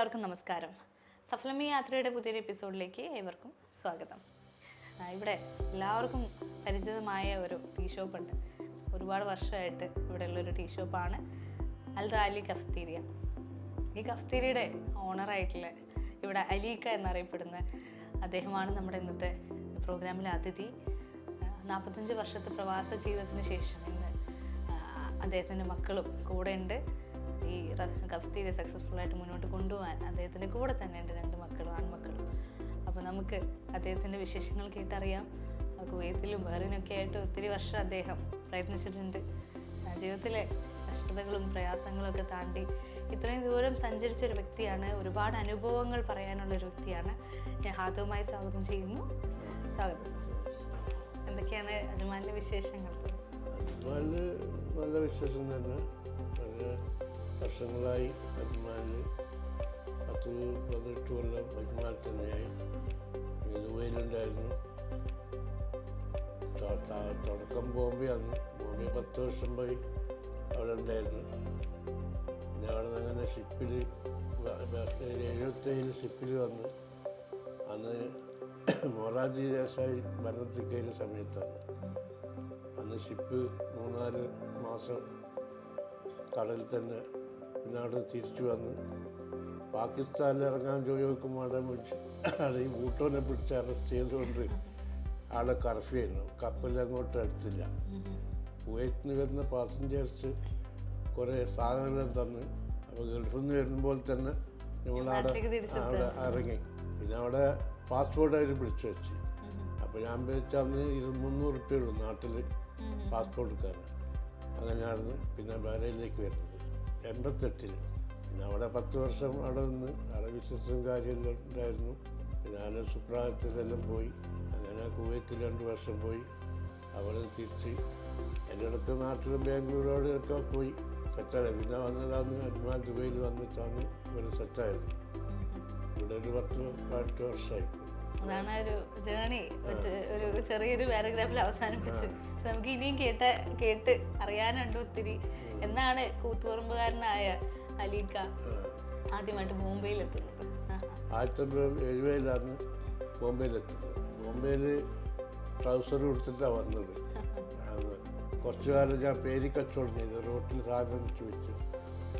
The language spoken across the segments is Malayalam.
എല്ലാവർക്കും നമസ്കാരം. സഫലമി യാത്രയുടെ പുതിയൊരു എപ്പിസോഡിലേക്ക് ഏവർക്കും സ്വാഗതം. ഇവിടെ എല്ലാവർക്കും പരിചിതമായ ഒരു ടീ ഷോപ്പ് ഉണ്ട്. ഒരുപാട് വർഷമായിട്ട് ഇവിടെയുള്ള ഒരു ടീ ഷോപ്പാണ് അൽ റാലി കഫ്തീരിയ. ഈ കഫ്തീരിയുടെ ഓണറായിട്ടുള്ള ഇവിടെ അലീക്ക എന്നറിയപ്പെടുന്ന അദ്ദേഹമാണ് നമ്മുടെ ഇന്നത്തെ പ്രോഗ്രാമിലെ അതിഥി. നാൽപ്പത്തഞ്ച് വർഷത്തെ പ്രവാസ ജീവിതത്തിന് ശേഷം ഇന്ന് അദ്ദേഹത്തിന്റെ മക്കളും കൂടെ ഉണ്ട് ഈ കഫ്തീരെ സക്സസ്ഫുൾ ആയിട്ട് മുന്നോട്ട് കൊണ്ടുപോകാൻ അദ്ദേഹത്തിന്റെ കൂടെ തന്നെ ഉണ്ട് രണ്ട് മക്കളും ആൺമക്കളും. അപ്പോൾ നമുക്ക് അദ്ദേഹത്തിന്റെ വിശേഷങ്ങൾ കേട്ടറിയാം. കുവൈത്തിലും ബഹറിനൊക്കെ ആയിട്ട് ഒത്തിരി വർഷം അദ്ദേഹം പ്രയത്നിച്ചിട്ടുണ്ട്. ജീവിതത്തിലെ കഷ്ടതകളും പ്രയാസങ്ങളും ഒക്കെ താണ്ടി ഇത്രയും ദൂരം സഞ്ചരിച്ച ഒരു വ്യക്തിയാണ്. ഒരുപാട് അനുഭവങ്ങൾ പറയാനുള്ള ഒരു വ്യക്തിയാണ്. ഞാൻ ഹാദവുമായി സ്വാഗതം ചെയ്യുന്നു. സ്വാഗതം. എന്തൊക്കെയാണ് അജ്മാലിന്റെ വിശേഷങ്ങൾ? നല്ല വിശേഷം തന്നെ. വർഷങ്ങളായി അജ്മാലിൽ പത്ത് പതിനെട്ട് കൊല്ലം അജ്മാൻ തന്നെയായി. ദുബൈയിലുണ്ടായിരുന്നു തുടക്കം ബോംബെ ആണ് ബോംബെ പത്ത് വർഷം പോയി അവിടെ ഉണ്ടായിരുന്നു. പിന്നെ അവിടെ നിന്ന് അങ്ങനെ ഷിപ്പിൽ എഴുപത്തേഴിൽ ഷിപ്പിൽ വന്ന്. അന്ന് മൊറാജി ദേശായി ഭരണത്തിൽ കയറിയ സമയത്താണ്. അന്ന് ഷിപ്പ് മൂന്നാൽ മാസം കടലിൽ തന്നെ പിന്നെ അവിടെ തിരിച്ചു വന്ന് പാകിസ്ഥാനിൽ ഇറങ്ങാൻ ചോദിക്കുമ്പോൾ അവിടെ പിടിച്ച് അവിടെ ഈ ബൂട്ടോനെ പിടിച്ച് അറസ്റ്റ് ചെയ്തുകൊണ്ട് അവിടെ കർഫ്യൂ ആയിരുന്നു കപ്പൽ അങ്ങോട്ട് അടുത്തില്ല. കുവൈറ്റിൽ നിന്ന് വരുന്ന പാസഞ്ചേഴ്സ് കുറേ സാധനങ്ങൾ തന്ന് അപ്പോൾ ഗൾഫിൽ നിന്ന് വരുമ്പോൾ തന്നെ നമ്മളവിടെ. അവിടെ ഇറങ്ങി. പിന്നെ അവിടെ പാസ്പോർട്ട് അവർ പിടിച്ചു വെച്ച്. അപ്പോൾ ഞാൻ വിചാരിച്ച അന്ന് ഇത് മുന്നൂറ് റുപ്യ ഉള്ളൂ നാട്ടിൽ പാസ്പോർട്ട് എടുക്കാൻ. അങ്ങനെയാണ് പിന്നെ ബഹ്റൈനിലേക്ക് വരുന്നത്. എൺപത്തെട്ടിൽ പിന്നെ അവിടെ പത്ത് വർഷം അവിടെ നിന്ന് അവിടെ വിശ്വസിച്ചും കാര്യമെല്ലാം ഉണ്ടായിരുന്നു. ഞാൻ സുപ്രായത്തിലെല്ലാം പോയി. അങ്ങനെ കുവൈത്തിൽ രണ്ട് വർഷം പോയി. അവിടെ തിരിച്ച് എന്റെ അടുത്ത് നാട്ടിലും ബാംഗ്ലൂരോടൊക്കെ പോയി. സെറ്റായി. പിന്നെ വന്നതാണ് അജ്മാൻ ദുബൈയിൽ വന്നിട്ടാണ് ഒരു സെറ്റായത്. ഇവിടെ ഒരു പത്ത് പതിനെട്ട് വർഷമായി. അതാണ് ഒരു ജേണി ഒരു ചെറിയൊരു പാരഗ്രാഫിൽ അവസാനിപ്പിച്ചു. നമുക്ക് ഇനിയും കേട്ട കേട്ട് അറിയാനുണ്ട് ഒത്തിരി. എന്നാണ് കൂത്തുപറമ്പുകാരനായ അലീക്ക ആദ്യമായിട്ട് ബോംബെയിൽ എത്തുന്നത് ആയിരത്തി തൊള്ളായിരത്തി എഴുപതിലാണ് ബോംബെയിലെത്തുന്നത്. ബോംബെയിൽ ട്രൗസർ കൊടുത്തിട്ടാണ് വന്നത്. അത് കുറച്ചു കാലം ഞാൻ പേരി കച്ചവടം ചെയ്തു. റോട്ടിൽ സാധനം വെച്ച് വെച്ചു.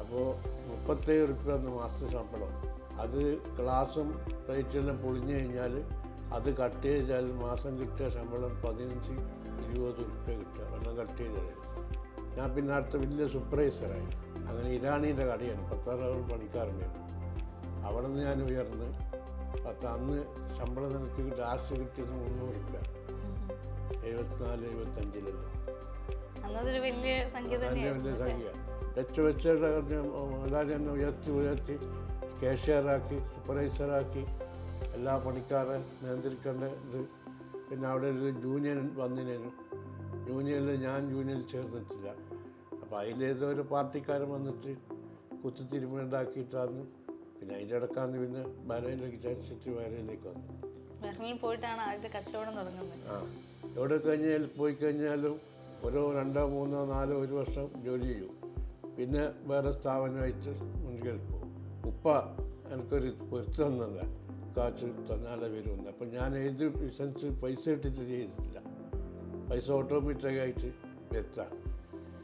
അപ്പോൾ മുപ്പത്തേഴ് റുപ്യ അന്ന് മാസത്തെ ശമ്പളം. അത് ഗ്ലാസും പ്ലേറ്റെല്ലാം പൊളിഞ്ഞു കഴിഞ്ഞാൽ അത് കട്ട് ചെയ്താൽ മാസം കിട്ടിയ ശമ്പളം പതിനഞ്ച് ഇരുപത് റുപ്യ കിട്ടുക. വെള്ളം കട്ട് ചെയ്താൽ ഞാൻ പിന്നെ അടുത്ത വലിയ സൂപ്പർവൈസറായി അങ്ങനെ ഇരാണീന്റെ കടയാണ്. പത്താറ് പണിക്കാരുണ്ടായിരുന്നു അവിടെ നിന്ന് ഞാൻ ഉയർന്ന് പത്ത് അന്ന് ശമ്പളം നിനക്ക് ലാസ്റ്റ് കിട്ടിയത് മുന്നൂറ് രൂപ എഴുപത്തിനാല് എഴുപത്തഞ്ചിലല്ലോ വലിയ സംഖ്യ വലിയ വെച്ച് വെച്ചിട്ട് എല്ലാവരും എന്നെ ഉയർത്തി ഉയർത്തി കാഷ്യറാക്കി സൂപ്പർവൈസറാക്കി എല്ലാ പണിക്കാരെ നിയന്ത്രിക്കേണ്ട ഇത്. പിന്നെ അവിടെ ഒരു ജൂനിയൻ വന്നിനു ജൂനിയനിൽ ഞാൻ ജൂനിയനിൽ ചേർന്നിട്ടില്ല. അപ്പോൾ അതിലേതോ ഒരു പാർട്ടിക്കാരൻ വന്നിട്ട് കുത്തിത്തിരുമുണ്ടാക്കിയിട്ടാണ് പിന്നെ അതിന്റെ ഇടക്കാന്ന് പിന്നെ ബാലയിലേക്ക് ചരിച്ചിട്ട് വരയിലേക്ക് വന്നു. ബഹ്റിനിൽ പോയിട്ടാണ് ആദ്യത്തെ കച്ചവടം തുടങ്ങുന്നത്. ആ എവിടെ കഴിഞ്ഞാൽ പോയി കഴിഞ്ഞാലും ഓരോ രണ്ടോ മൂന്നോ നാലോ ഒരു വർഷം ജോലി ചെയ്യും. പിന്നെ വേറെ സ്ഥാപനമായിട്ട് മുൻകിൽ പോകും ഉപ്പ എനിക്കൊരു പൊരുത്ത് തന്നതാണ് കാശ് തന്നാലേ വരുമെന്ന്. അപ്പം ഞാൻ ഏത് ബിസിനസ് പൈസ ഇട്ടിട്ട് ചെയ്തിട്ടില്ല. പൈസ ഓട്ടോമാറ്റിക് ആയിട്ട് വരുത്താം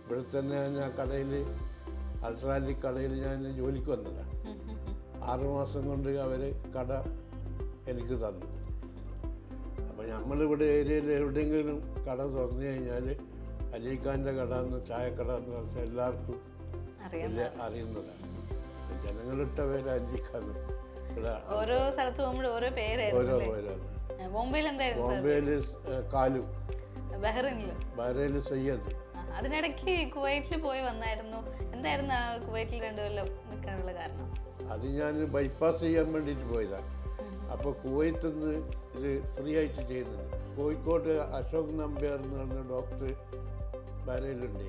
ഇവിടെ തന്നെ ഞാൻ കടയിൽ അൾട്രാലി കടയിൽ ഞാൻ ജോലിക്ക് വന്നതാണ് ആറുമാസം കൊണ്ട് അവർ കട എനിക്ക് തന്നു. അപ്പോൾ നമ്മളിവിടെ ഏരിയയിൽ എവിടെയെങ്കിലും കട തുറന്നു കഴിഞ്ഞാൽ അലീഖാന്റെ കട എന്ന് ചായക്കട എന്ന് പറഞ്ഞാൽ എല്ലാവർക്കും അറിയുന്നതാണ്. ജനങ്ങളിട്ട പേര് ഇവിടെ ഓരോ സ്ഥലത്ത് പോകുമ്പോഴും ഓരോ ഓരോ പേരായിരുന്നു? പേരാണ്. ബോംബെയിൽ എന്തായിരുന്നു സാർ? ബോംബെയിൽ കാലു. ബഹ്റിനിലും? ബഹ്റയിൽ സയ്യദ്. ആ, അതിനിടയ്ക്ക് കുവൈറ്റിൽ പോയി വന്നായിരുന്നു. എന്തായിരുന്നു ആ കുവൈറ്റിൽ രണ്ടു കൊല്ലം നിൽക്കാനുള്ള കാരണം? അത് ഞാൻ ബൈപ്പാസ് ചെയ്യാൻ വേണ്ടിയിട്ട് പോയതാണ് അപ്പോൾ കുവൈത്തിൽ നിന്ന് ഇത് ഫ്രീ ആയിട്ട് ചെയ്യുന്നുണ്ട്. കോഴിക്കോട്ട് അശോക് നമ്പ്യാർ എന്ന് പറഞ്ഞ ഡോക്ടർ ബഹ്റയിലുണ്ട്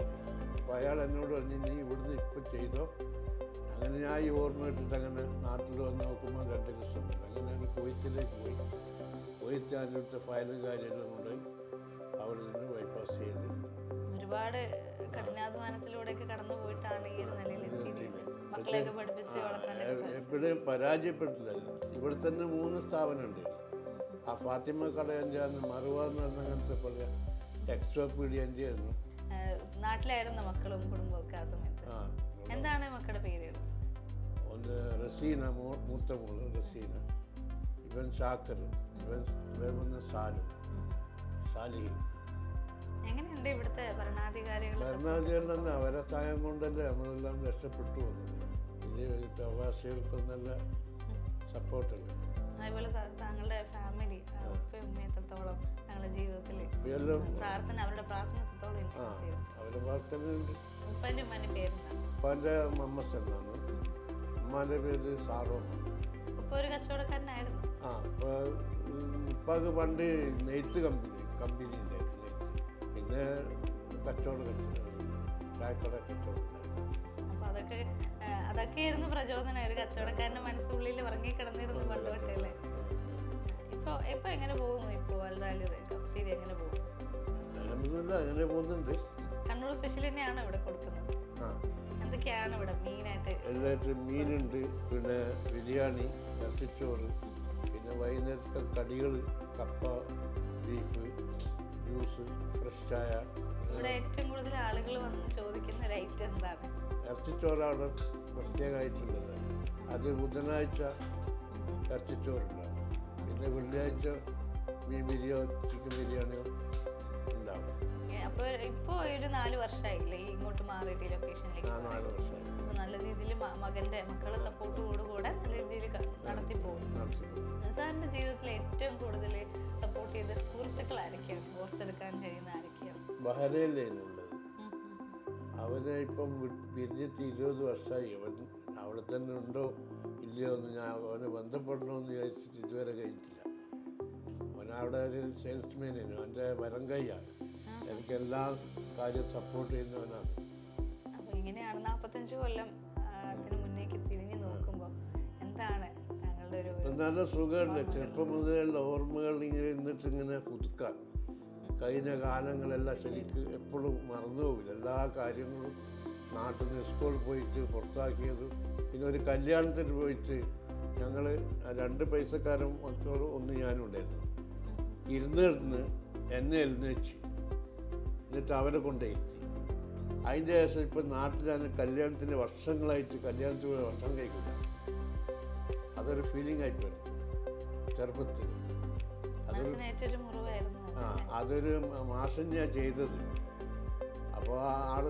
അപ്പോൾ അയാൾ എന്നോട് പറഞ്ഞു നീ ഇവിടുന്ന് ഇപ്പോൾ ചെയ്തോ? അങ്ങനെ ഞാൻ ഈ ഓർമ്മ ഇട്ടിട്ട് അങ്ങനെ നാട്ടിൽ വന്ന് നോക്കുമ്പോൾ രണ്ട് ലക്ഷമുണ്ട് അങ്ങനെ ഞാൻ കൊയ്ത്തിലേക്ക് പോയി. കുവൈത്ത് അതിന്റെ ഫയലും കാര്യമെല്ലാം കൊണ്ട് അവിടെ നിന്ന് ബൈപ്പാസ് ചെയ്ത്. ഒരുപാട് കഠിനാധ്വാനത്തിലൂടെയൊക്കെ കടന്നു പോയിട്ടാണ് ഈ ഒരു നിലയിൽ എത്തിയിരിക്കുന്നത് മക്കളെയൊക്കെ പഠിപ്പിച്ച് പഠിപ്പിച്ച് എപ്പോഴും പരാജയപ്പെട്ടില്ല. ഇവിടെ തന്നെ മൂന്ന് സ്ഥാപനമുണ്ട്. ആ ഫാത്തിമ കടയന്റെ മറുവ മറുവാന്ന് പറഞ്ഞ അങ്ങനത്തെ പോലെ എക്സ്ട്രോപീഡിയന്റെ ആയിരുന്നു നാട്ടിലായിരുന്നു മക്കളും കുടുംബവും ഒക്കെ ആ സമയത്ത്. എന്താണ് മക്കളുടെ പേരുകൾ? ഒന്ന് റസീന മോ മൂത്ത മോൾ റസീന. ഇവൻ ഷാക്കർ ഇവൻ ഇവൻ വന്ന് സാലു. സാലിഹി. എങ്ങനെയുണ്ട് ഇവിടുത്തെ ഭരണാധികാരികൾ ഭരണാധികാരികൾ അവരെ സഹായം കൊണ്ടല്ലേ നമ്മളെല്ലാം രക്ഷപ്പെട്ടു വന്നത് ഇത് പ്രവാസികൾക്കൊന്നല്ല സപ്പോർട്ടല്ലേ? അതുപോലെ താങ്കളുടെ ഫാമിലി ഉപ്പയും ഉമ്മയും എത്രത്തോളം ജീവിതത്തിൽ പ്രാർത്ഥന അവരുടെ പ്രാർത്ഥന എത്രത്തോളം അവരുടെ പ്രാർത്ഥന ഉപ്പന്റെ ഉമ്മന്റെ പേരെന്താണ്? ഉപ്പാന്റെ മമ്മസ് എന്നാണ് ഉമ്മാന്റെ പേര് സാറോ ഒരു കച്ചവടക്കാരനായിരുന്നു. ആ ഉപ്പാക്ക് പണ്ട് നെയ്ത്ത് കമ്പനി കമ്പനി ഉണ്ടായിരുന്നു പിന്നെ കച്ചവടം ചായക്കട കച്ചവടം അതൊക്കെ അതൊക്കെയായിരുന്നു പ്രചോദനം. ഒരു കച്ചവടക്കാരന്റെ മനസ്സുള്ളിൽ ഉറങ്ങി കിടന്നിരുന്നു പണ്ട് തൊട്ടല്ലേ? ഇപ്പോൾ ഇപ്പൊ എങ്ങനെ പോകുന്നു ഇപ്പോ അൽറാലി കഫ്തീരി എങ്ങനെ പോകുന്നു? അങ്ങനെ പോകുന്നുണ്ട്. കണ്ണൂർ സ്പെഷ്യൽ തന്നെയാണ് ഇവിടെ കൊടുക്കുന്നത്. ആ. എന്തൊക്കെയാണ് ഇവിടെ മെയിനായിട്ട് എല്ലായിട്ടും മീനുണ്ട് പിന്നെ ബിരിയാണി ഇറച്ചിച്ചോറ് പിന്നെ വൈകുന്നേരത്തെ കടികൾ കപ്പ ബീഫ് ജ്യൂസ് ഫ്രഷ് ചായ ഇവിടെ ഏറ്റവും കൂടുതൽ ആളുകൾ വന്ന് ചോദിക്കുന്ന ഒരു ഐറ്റം എന്താണ്? ഇറച്ചിച്ചോറാണ് പ്രത്യേകമായിട്ടുള്ളത്. അത് ബുധനാഴ്ച ഇറച്ചിച്ചോറുണ്ടാവും പിന്നെ വെള്ളിയാഴ്ച മീൻ ബിരിയോ ചിക്കൻ ബിരിയാണിയോ ഏ, അപ്പൊ ഇപ്പൊ ഒരു നാല് വർഷമായില്ലേ ഇങ്ങോട്ട് മാറിയിട്ട് ഈ ലൊക്കേഷനിലേക്ക് ആ നാല് വർഷമായി അപ്പൊ നല്ല രീതിയിൽ മകന്റെ മക്കളുടെ സപ്പോർട്ടോടുകൂടെ നല്ല രീതിയിൽ നടത്തി പോകുന്നു. നടത്തി സാറിന്റെ ജീവിതത്തിൽ ഏറ്റവും കൂടുതൽ സപ്പോർട്ട് ചെയ്ത സുഹൃത്തുക്കൾ ആരൊക്കെയാണ്? ഓർത്തെടുക്കാൻ കഴിയുന്ന ആരൊക്കെയാണ്? ഉം. അവനെ ഇപ്പം പിരിഞ്ഞിട്ട് ഇരുപത് വർഷമായി അവൻ അവിടെ തന്നെ ഉണ്ടോ? ഇല്ലയോ എന്ന് ഞാൻ അവനെ ബന്ധപ്പെടണമെന്ന് വിചാരിച്ചിട്ട് ഇതുവരെ കഴിഞ്ഞിട്ടില്ല. അവൻ അവിടെ ഒരു സെയിൽസ്മാനായിരുന്നു അവന്റെ വരം കൈയാണ്. എനിക്ക് എല്ലാ കാര്യവും സപ്പോർട്ട് ചെയ്യുന്നവനാണ് അപ്പൊ ഇങ്ങനെയാണ് നാൽപ്പത്തഞ്ച് കൊല്ലം അതിന് മുന്നേക്ക് തിരിഞ്ഞു നോക്കുമ്പോൾ എന്താണ് താങ്കളുടെ ഒരു നല്ല സുഖമുണ്ട്. ചെറുപ്പം മുതലുള്ള ഓർമ്മകൾ ഇങ്ങനെ ഇന്നിട്ട് ഇങ്ങനെ പുതുക്കാൻ കഴിഞ്ഞ കാലങ്ങളെല്ലാം ശരിക്ക് എപ്പോഴും മറന്നുപോകില്ല എല്ലാ കാര്യങ്ങളും നാട്ടിൽ നിന്ന് സ്കൂളിൽ പോയിട്ട് പുറത്താക്കിയത് പിന്നെ ഒരു കല്യാണത്തിന് പോയിട്ട് ഞങ്ങൾ രണ്ട് പൈസക്കാരും മക്കളും ഒന്ന് ഞാനും ഉണ്ടായിരുന്നു. ഇരുന്നിരുന്ന് എന്നെ എഴുന്നേച്ച് എന്നിട്ട് അവരെ കൊണ്ടേ അതിന്റെ ശേഷം ഇപ്പം നാട്ടിലാണ് കല്യാണത്തിന് വർഷങ്ങളായിട്ട് കല്യാണത്തിന് പോയി ഭക്ഷണം കഴിക്കില്ല അതൊരു ഫീലിംഗ് ആയിട്ട് വരും. ചെറുപ്പത്തിൽ. അതൊരു ആ അതൊരു മാസം ഞാൻ ചെയ്തത് അപ്പോൾ ആൾ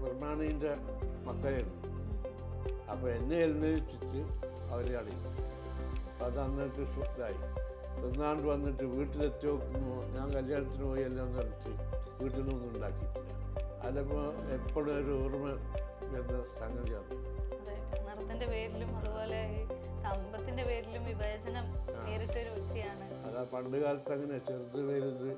പ്രമാണീന്റെ മക്കളായിരുന്നു. അപ്പോൾ എന്നെ എഴുന്നേൽപ്പിച്ച് അവരെ അടിയും അപ്പം അത് അന്നിട്ട് ഇതായി തിന്നാണ്ട് വന്നിട്ട് വീട്ടിലെത്തി നോക്കുമ്പോൾ ഞാൻ കല്യാണത്തിന് പോയി എല്ലാം പറഞ്ഞിട്ട് വീട്ടിൽ നിന്നും ഉണ്ടാക്കി. അതിപ്പോൾ എപ്പോഴും ഒരു ഓർമ്മ വരുന്ന സംഗതിയാണ്. അതെ പേരിലും അതുപോലെ സമ്പത്തിന്റെ പേരിലും വിവേചനം നേരിട്ട ഒരു വ്യക്തിയാണ്. അതാ പണ്ട് കാലത്ത് അങ്ങനെ ചെറുത് വലുത്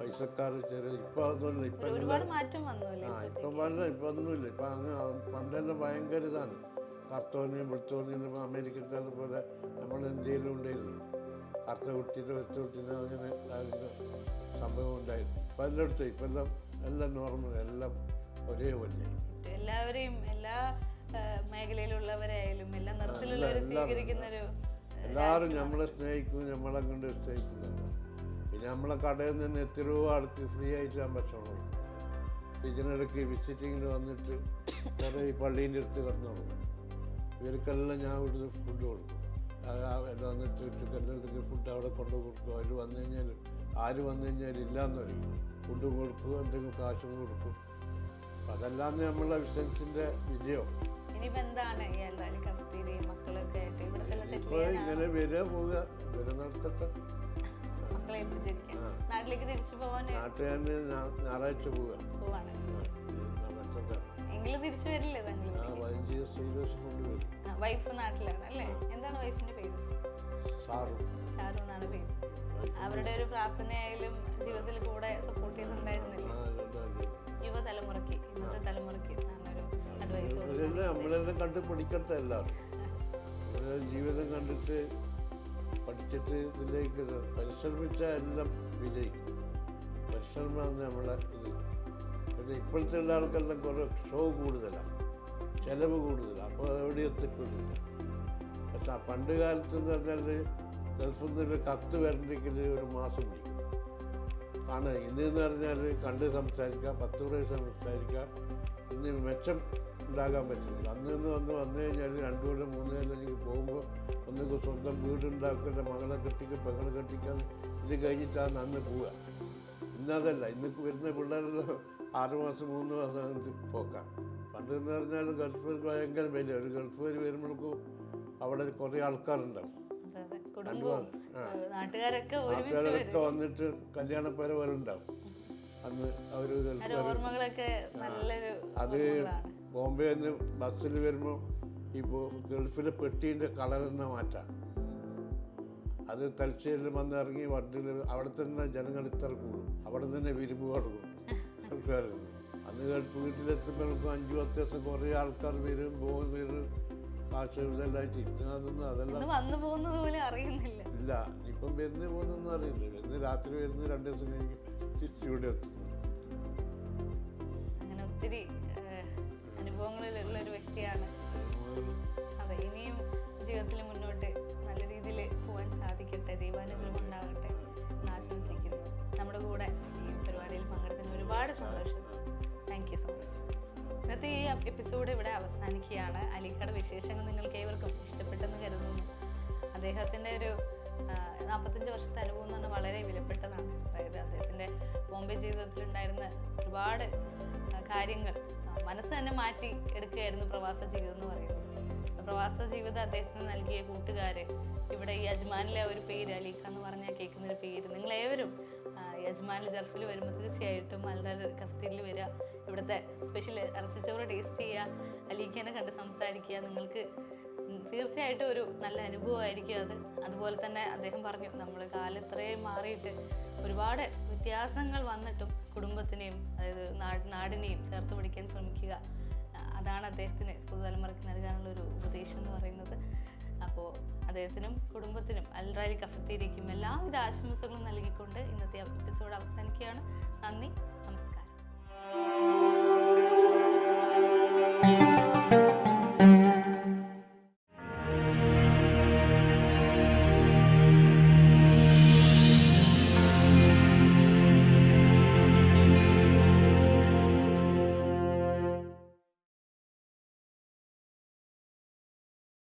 പൈസക്കാർ ചെറിയ ഇപ്പൊ അതൊന്നുമില്ല. ഇപ്പൊ ഒരു- ഒരുപാട് മാറ്റം വന്നു അല്ലേ ആ ഇപ്പം പറഞ്ഞ ഇപ്പൊ ഒന്നുമില്ല. ഇപ്പൊ അങ്ങ് പണ്ടെല്ലാം ഭയങ്കര ഇതാണ്. കറുത്തോനെയും വെളുത്തോനെയും ഇപ്പൊ അമേരിക്കക്കാരെ പോലെ നമ്മൾ ഇന്ത്യയിലും ഉണ്ടായിരുന്നു. കറുത്ത കുട്ടീനെ വെച്ച കുട്ടീനെ അങ്ങനെ സംഭവം ഉണ്ടായിരുന്നു. ഇപ്പം എല്ലായിടത്തും ഇപ്പം എല്ലാം എല്ലാം നോർമൽ എല്ലാം ഒരേപോലെ എല്ലാവരെയും എല്ലാ മേഖലയിലുള്ളവരായാലും എല്ലാ നിറത്തിലുള്ളവരെ സ്വീകരിക്കുന്ന ഒരു എല്ലാവരും നമ്മളെ സ്നേഹിക്കുന്നു നമ്മളെ കൊണ്ട് സ്നേഹിക്കുന്നു പിന്നെ നമ്മളെ കടയിൽ നിന്ന് തന്നെ എത്രയോ ആൾക്ക് ഫ്രീ ആയിട്ട് ഞാൻ ഭക്ഷണം കൊടുക്കും ഇതിനിടയ്ക്ക് വിസിറ്റിങ്ങിന് വന്നിട്ട് കുറേ ഈ പള്ളീന്റെ അടുത്ത് കിടന്നോളൂ ഇവർക്കെല്ലാം ഞാൻ ഇവിടുന്ന് ഫുഡ് കൊടുക്കും. അത് വന്നിട്ട് എല്ലാം വന്നിട്ട് ചുറ്റക്കെല്ലാം ഫുഡ് അവിടെ കൊണ്ടു കൊടുക്കും. അവർ വന്നു കഴിഞ്ഞാൽ ആര് വന്നു കഴിഞ്ഞാൽ ഇല്ലയെന്ന് പറയും. ഫുഡ് കൊടുക്കും എന്തെങ്കിലും കാശും കൊടുക്കും. അതല്ലാന്ന് അതെല്ലാം നമ്മളെ ബിസിനസിന്റെ വിജയം? ഇങ്ങനെ വരിക പോവുക ഇവരെ നടത്തട്ടെ. നാട്ടിലേക്ക് തിരിച്ചു പോവാൻ ഞായറാഴ്ച പോവുക. എങ്കിലും തിരിച്ചു വരില്ലേ താങ്കൾ വൈഫ് നാട്ടിലാണ് അല്ലേ എന്താണ് വൈഫിന്റെ പേര്? സാറും. ഷാരു എന്നാണ് പേര്. അവരുടെ ഒരു പ്രാർത്ഥനയായാലും ജീവിതത്തിൽ കൂടെ സപ്പോർട്ട് ചെയ്യുന്നുണ്ടായിരുന്നില്ല. യുവതലമുറയ്ക്ക് ഇന്നത്തെ തലമുറയ്ക്ക് അഡ്വൈസ് നമ്മളെല്ലാം കണ്ട് പഠിക്കട്ടെ എല്ലാവരും. ജീവിതം കണ്ടിട്ട് പഠിച്ചിട്ട് ഇതിലേക്ക് ഇത് പരിശ്രമിച്ചാൽ എല്ലാം വിജയിക്കും. പരിശ്രമമാണ് നമ്മളെ ഇത്. പിന്നെ ഇപ്പോഴത്തെ ഉള്ള ആൾക്കെല്ലാം കുറേ ഷോ കൂടുതലാണ് ചിലവ് കൂടുതലാണ് അപ്പോൾ അതെവിടെ എത്തിക്കുന്നില്ല പണ്ട് കാലത്ത് എന്ന് പറഞ്ഞാൽ ഗൾഫിൽ നിന്നൊരു കത്ത് വരണമെങ്കിൽ ഒരു മാസം പിടിക്കും ആണ്. ഇന്ന് എന്ന് പറഞ്ഞാൽ കണ്ട് സംസാരിക്കാം പത്ത് പ്രാവശ്യം സംസാരിക്കാം. ഇന്ന് മെച്ചം ഉണ്ടാകാൻ പറ്റുന്നില്ല അന്ന് നിന്ന് വന്ന് വന്നു കഴിഞ്ഞാൽ രണ്ടു കൊല്ലം മൂന്ന് കൊല്ലം എനിക്ക് പോകുമ്പോൾ ഒന്നുകിൽ സ്വന്തം വീടുണ്ടാക്കേണ്ട മകളെ കെട്ടിക്കുക പെങ്ങളെ കെട്ടിക്കാൻ ഇത് കഴിഞ്ഞിട്ടാണ് അന്ന് പോവുക. ഇന്നതല്ല ഇന്ന് വരുന്ന പിള്ളേരെല്ലാം ആറുമാസം മൂന്ന് മാസം പോക്കാം. പണ്ട് എന്ന് പറഞ്ഞാൽ ഗൾഫ് ഭയങ്കര വില. ഒരു ഗൾഫ് വരെ വരുമ്പോഴേക്കും അവിടെ കുറേ ആൾക്കാരുണ്ടാവും നാട്ടുകാരൊക്കെ വന്നിട്ട് കല്യാണപ്പേര പരവരുണ്ടാവും അന്ന് അവർ അത് ബോംബെ നിന്ന് ബസ്സിൽ വരുമ്പോൾ ഇപ്പോൾ ഗൾഫിലെ പെട്ടീന്റെ കളർ തന്നെ മാറ്റാം. അത് തലശ്ശേരിയിൽ വന്നിറങ്ങി വണ്ടിയിൽ അവിടെ തന്നെ ജനങ്ങൾ ഇത്ര കൂടും. അവിടെ തന്നെ വിരുമ്പ് കൊടുക്കും ഗൾഫുകാരിൽ അന്ന് ഗൾഫ് വീട്ടിലെത്തുമ്പോഴേക്കും അഞ്ചു പത്ത് ദിവസം കുറേ ആൾക്കാർ വരും പോകും വരും. ആയിട്ട് ഇന്ന് അതെല്ലാം. വന്നു പോകുന്നത് പോലും അറിയുന്നില്ല. ഇല്ല ഇപ്പം വരുന്ന പോകുന്നൊന്നും അറിയില്ല. വരുന്ന രാത്രി വരുന്ന രണ്ട് ദിവസം കഴിഞ്ഞ് തിരിച്ചുകൂടെ എത്തുന്നു അങ്ങനെ ഒത്തിരി അനുഭവങ്ങളിലുള്ള ഒരു വ്യക്തിയാണ്. അതെ ഇനിയും ജീവിതത്തിൽ മുന്നോട്ട് നല്ല രീതിയിൽ പോകാൻ സാധിക്കട്ടെ. ദൈവാനുഗ്രഹം ഉണ്ടാകട്ടെ എന്ന് ആശംസിക്കുന്നു. നമ്മുടെ കൂടെ ഈ പരിപാടിയിൽ പങ്കെടുത്തതിന് ഒരുപാട് സന്തോഷം. താങ്ക് യു സോ മച്ച് ഇന്നത്തെ ഈ എപ്പിസോഡ് ഇവിടെ അവസാനിക്കുകയാണ്. അലിക്കട വിശേഷങ്ങൾ നിങ്ങൾക്ക് ഏവർക്കും ഇഷ്ടപ്പെട്ടെന്ന് കരുതുന്നു. അദ്ദേഹത്തിന്റെ ഒരു നാൽപ്പത്തഞ്ച് വർഷത്തെ അനുഭവം എന്ന് പറഞ്ഞാൽ വളരെ വിലപ്പെട്ടതാണ്. അതായത് അദ്ദേഹത്തിന്റെ ബോംബെ ജീവിതത്തിലുണ്ടായിരുന്ന ഒരുപാട് കാര്യങ്ങൾ മനസ്സ് തന്നെ മാറ്റി എടുക്കുകയായിരുന്നു പ്രവാസ ജീവിതം എന്ന് പറയുന്നത്. പ്രവാസ ജീവിതം അദ്ദേഹത്തിന് നൽകിയ കൂട്ടുകാർ ഇവിടെ ഈ യജ്മാനിലെ ഒരു പേര് അലീഖ എന്ന് പറഞ്ഞാൽ കേൾക്കുന്ന ഒരു പേര് നിങ്ങളേവരും യജ്മാനിൽ ജർഫിൽ വരുമ്പോൾ തീർച്ചയായിട്ടും അൽദർ കഫ്തീരിൽ വരിക ഇവിടുത്തെ സ്പെഷ്യൽ ഇറച്ചിച്ചോറ് ടേസ്റ്റ് ചെയ്യുക അലീഖനെ കണ്ട് സംസാരിക്കുക നിങ്ങൾക്ക് തീർച്ചയായിട്ടും ഒരു നല്ല അനുഭവമായിരിക്കും അത്. അതുപോലെ തന്നെ അദ്ദേഹം പറഞ്ഞു നമ്മൾ കാലം ഇത്രയും മാറിയിട്ട് ഒരുപാട് വ്യത്യാസങ്ങൾ വന്നിട്ടും കുടുംബത്തിനെയും അതായത് നാട് നാടിനെയും ചേർത്ത് പിടിക്കാൻ ശ്രമിക്കുക. അതാണ് അദ്ദേഹത്തിന് പുതുതലമുറയ്ക്ക് നൽകാനുള്ള ഒരു ഉപദേശം എന്ന് പറയുന്നത്. അപ്പോൾ അദ്ദേഹത്തിനും കുടുംബത്തിനും അൽറാലി കഫത്തേരിക്കും എല്ലാവിധ ആശംസകളും നൽകിക്കൊണ്ട് ഇന്നത്തെ എപ്പിസോഡ് അവസാനിക്കുകയാണ്. നന്ദി നമസ്കാരം. thank you